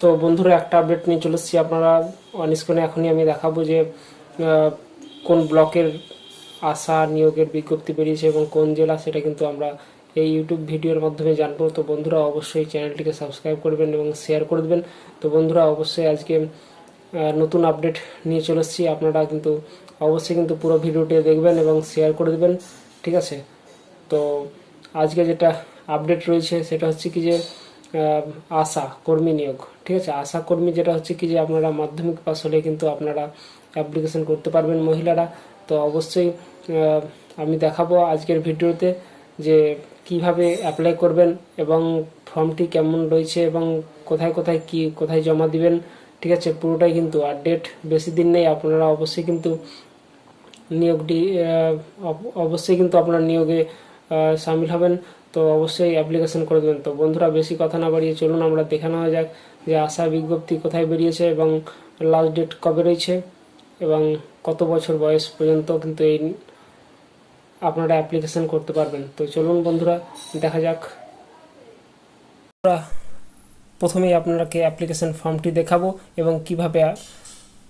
তো বন্ধুরা, একটা আপডেট নিয়ে চলে এসেছি আপনারা অন স্ক্রিনে এখনই আমি দেখাবো যে কোন ব্লকের আশা নিয়োগের বিজ্ঞপ্তি বেরিয়েছে এবং কোন জেলা সেটা কিন্তু আমরা এই ইউটিউব ভিডিওর মাধ্যমে জানব। তো বন্ধুরা, অবশ্যই চ্যানেলটিকে সাবস্ক্রাইব করবেন এবং শেয়ার করে দেবেন। তো বন্ধুরা, অবশ্যই আজকে নতুন আপডেট নিয়ে চলে এসেছি। আপনারা কিন্তু অবশ্যই কিন্তু পুরো ভিডিওটি দেখবেন এবং শেয়ার করে দেবেন। ঠিক আছে? তো আজকে যেটা আপডেট রয়েছে, সেটা হচ্ছে কি যে আশা, কর্মী নিয়োগ, ঠিক আছে? আশা কর্মী যেটা হচ্ছে কি যে আপনারা মাধ্যমিক পাস হলে কিন্তু আপনারা অ্যাপ্লিকেশন করতে পারবেন মহিলারা। তো অবশ্যই আমি দেখাবো আজকের ভিডিওতে যে কীভাবে অ্যাপ্লাই করবেন এবং ফর্মটি কেমন রয়েছে এবং কোথায় কোথায় কি, কোথায় জমা দিবেন, ঠিক আছে? পুরোটাই কিন্তু আর ডেট বেশি দিন নেই, আপনারা অবশ্যই কিন্তু নিয়োগটি অবশ্যই কিন্তু আপনার নিয়োগে সামিল হবেন। তো অবশ্যই অ্যাপ্লিকেশন করে দেবেন। তো বন্ধুরা, বেশি কথা না বাড়িয়ে চলুন, আমরা দেখে নেওয়া যাক যে আশা বিজ্ঞপ্তি কোথায় বেরিয়েছে এবং লাস্ট ডেট কবে রয়েছে এবং কত বছর বয়স পর্যন্ত কিন্তু এই আপনারা অ্যাপ্লিকেশন করতে পারবেন। তো চলুন বন্ধুরা, দেখা যাক। প্রথমেই আপনাকে অ্যাপ্লিকেশন ফর্মটি দেখাবো এবং কীভাবে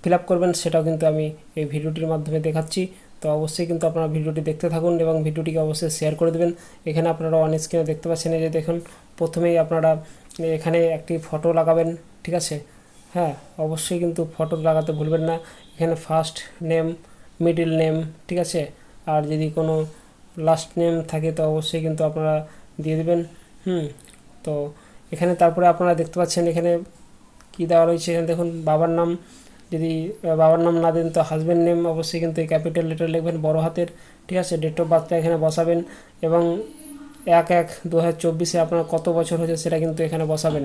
ফিল আপ করবেন সেটাও কিন্তু আমি এই ভিডিওটির মাধ্যমে দেখাচ্ছি। তো অবশ্যই কিন্তু আপনারা ভিডিওটি দেখতে থাকুন এবং ভিডিওটিকে অবশ্যই শেয়ার করে দেবেন। এখানে আপনারা অন স্ক্রিনে দেখতে পাচ্ছেন এই যে দেখুন, প্রথমেই আপনারা এখানে একটি ফটো লাগাবেন, ঠিক আছে? হ্যাঁ অবশ্যই কিন্তু ফটো লাগাতে ভুলবেন না। এখানে ফার্স্ট নেম মিডিল নেম ঠিক আছে? আর যদি কোনো লাস্ট নেম থাকে তো অবশ্যই কিন্তু আপনারা দিয়ে দেবেন, হুম? তো এখানে তারপরে আপনারা দেখতে পাচ্ছেন এখানে কি দেওয়া রয়েছে? এখানে দেখুন, বাবার নাম যদি বাবার নাম না দেন, তো হাজব্যান্ড নেম অবশ্যই কিন্তু ক্যাপিটাল লেটার লিখবেন, বড় হাতের, ঠিক আছে? ডেট অফ বার্থটা এখানে বসাবেন এবং এক এক দু হাজার চব্বিশে আপনার কত বছর হয়েছে সেটা কিন্তু এখানে বসাবেন,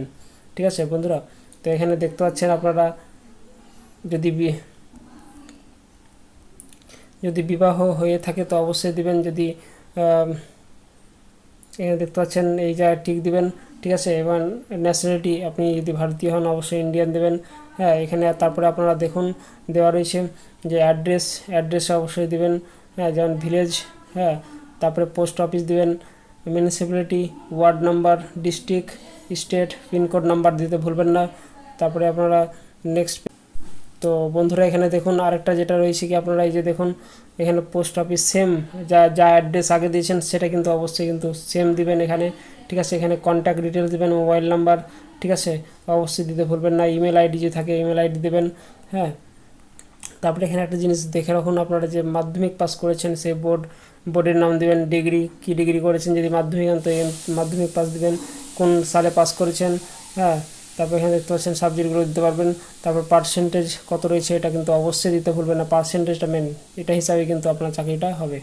ঠিক আছে বন্ধুরা? তো এখানে দেখতে পাচ্ছেন আপনারা, যদি যদি বিবাহ হয়ে থাকে তো অবশ্যই দিবেন, যদি এখানে দেখতে পাচ্ছেন এই জায়গায় টিক দিবেন ঠিক আছে এবং ন্যাশনালিটি আপনি যদি ভারতীয় হন, অবশ্যই ইন্ডিয়ান দেবেন। হ্যাঁ এখানে তারপরে আপনারা দেখুন, দেওয়া রয়েছে যে অ্যাড্রেস অ্যাড্রেস অবশ্যই দেবেন। হ্যাঁ যেমন ভিলেজ হ্যাঁ তারপরে পোস্ট অফিস দেবেন। Municipality ward number district state pincode number দিতে ভুলবেন না। তারপরে আপনারা নেক্সট তো বন্ধুরা এখানে দেখুন, আরেকটা যেটা রয়েছে কি, আপনারা এই যে দেখুন, এখানে পোস্ট অফিস সেম যা যা অ্যাড্রেস আগে দিয়েছেন, সেটা কিন্তু অবশ্যই কিন্তু সেম দিবেন এখানে। ঠিক আছে? এখানে কন্ট্যাক্ট ডিটেলস দেবেন মোবাইল নাম্বার ঠিক আছে? অবশ্যই দিতে ভুলবেন না। ইমেল আইডি যে থাকে ইমেল আইডি দেবেন হ্যাঁ? তারপরে এখানে একটা জিনিস দেখে রাখুন আপনারা যে মাধ্যমিক পাস করেছেন সেই বোর্ড বোর্ডের নাম দেবেন ডিগ্রি কি ডিগ্রি করেছেন যদি মাধ্যমিক হন তো মাধ্যমিক পাস দেবেন, কোন সালে পাস করেছেন হ্যাঁ? তারপর এখানে দেখতে পাচ্ছেন সাবজেক্টগুলো দিতে পারবেন। তারপর পার্সেন্টেজ কত রয়েছে এটা কিন্তু অবশ্যই দিতে ভুলবেন না। পার্সেন্টেজটা মেন এটা হিসাবে কিন্তু আপনার চাকরিটা হবে।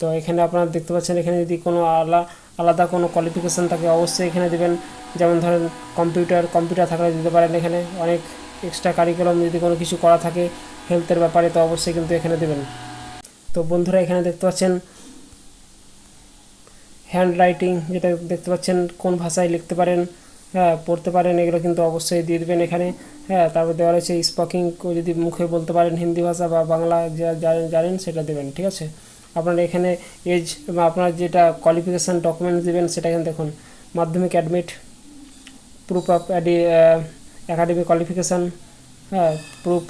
তো এখানে আপনারা দেখতে পাচ্ছেন, এখানে যদি কোনো আলা আলাদা কোনো কোয়ালিফিকেশান থাকে, অবশ্যই এখানে দেবেন। যেমন ধরেন কম্পিউটার কম্পিউটার থাকলে দিতে পারেন এখানে। অনেক এক্সট্রা কারিকুলাম যদি কোনো কিছু করা থাকে হেলথের ব্যাপারে, তো অবশ্যই কিন্তু এখানে দেবেন। তো বন্ধুরা, এখানে দেখতে পাচ্ছেন হ্যান্ড রাইটিং যেটা দেখতে পাচ্ছেন, কোন ভাষায় লিখতে পারেন হ্যাঁ পড়তে পারেন, এগুলো কিন্তু অবশ্যই দিয়ে দেবেন এখানে। হ্যাঁ তারপর দেওয়া রয়েছে স্পোকিং যদি মুখে বলতে পারেন হিন্দি ভাষা বা বাংলা যা জানেন, সেটা দেবেন, ঠিক আছে? আপনারা এখানে এজ বা আপনার যেটা কোয়ালিফিকেশান ডকুমেন্টস দেবেন সেটা এখানে দেখুন। Madhyamik admit proof of academic qualification হ্যাঁ proof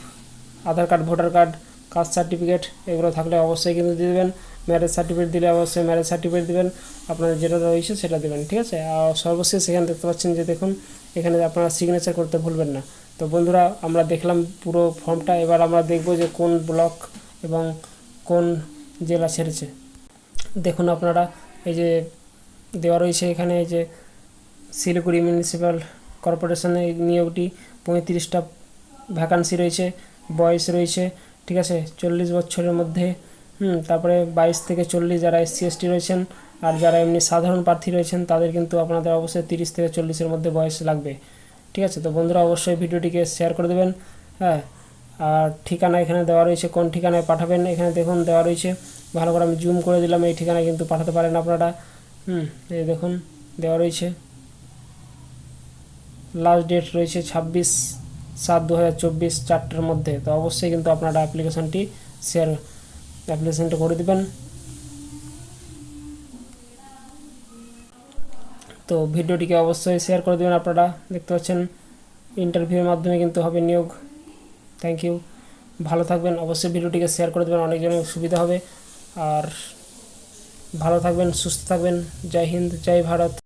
Aadhaar card voter card caste certificate এগুলো থাকলে অবশ্যই কিন্তু দিয়ে দেবেন। ম্যারেজ সার্টিফিকেট দিলে অবশ্যই ম্যারেজ সার্টিফিকেট দেবেন। আপনার যেটা রয়েছে সেটা দেবেন, ঠিক আছে? আর সর্বশেষ এখানে দেখতে পাচ্ছেন যে দেখুন, এখানে আপনারা সিগনেচার করতে ভুলবেন না। তো বন্ধুরা, আমরা দেখলাম পুরো ফর্মটা এবার আমরা দেখব যে কোন ব্লক এবং কোন জেলা ছেড়েছে। দেখুন আপনারা, এই যে দেওয়া রয়েছে এখানে এই যে শিলিগুড়ি মিউনিসিপ্যাল কর্পোরেশনের নিয়োগটি পঁয়ত্রিশটা ভ্যাকান্সি রয়েছে, বয়স রয়েছে, ঠিক আছে, চল্লিশ বছরের মধ্যে, হুম, তারপরে বাইশ থেকে চল্লিশ যারা এসসি এসটি রয়েছেন আর যারা এমনি সাধারণ প্রার্থী রয়েছেন, তাদের কিন্তু আপনাদের অবশ্যই তিরিশ থেকে চল্লিশের মধ্যে বয়স লাগবে। ঠিক আছে, তো বন্ধুরা অবশ্যই ভিডিওটিকে শেয়ার করে দেবেন হ্যাঁ আর ঠিকানা এখানে দেওয়া রয়েছে, কোন ঠিকানায় পাঠাবেন এখানে দেখুন দেওয়া রয়েছে। ভালো করে আমি জুম করে দিলাম, এই ঠিকানায় কিন্তু পাঠাতে পারেন আপনারা। হুম, এই দেখুন, দেওয়া রয়েছে। লাস্ট ডেট রয়েছে ছাব্বিশ সাত দু হাজার চব্বিশ চারটের মধ্যে। তো অবশ্যই কিন্তু আপনারা অ্যাপ্লিকেশনটি শেয়ার অ্যাপ্লিকেশনটা করে দেবেন। তো ভিডিওটিকে অবশ্যই শেয়ার করে দেবেন আপনারা। দেখতে পাচ্ছেন ইন্টারভিউর মাধ্যমে কিন্তু হবে নিয়োগ। থ্যাংক ইউ ভালো থাকবেন। অবশ্যই ভিডিওটিকে শেয়ার করে দেবেন। অনেকজনের সুবিধা হবে। আর ভালো থাকবেন, সুস্থ থাকবেন। জয় হিন্দ, জয় ভারত।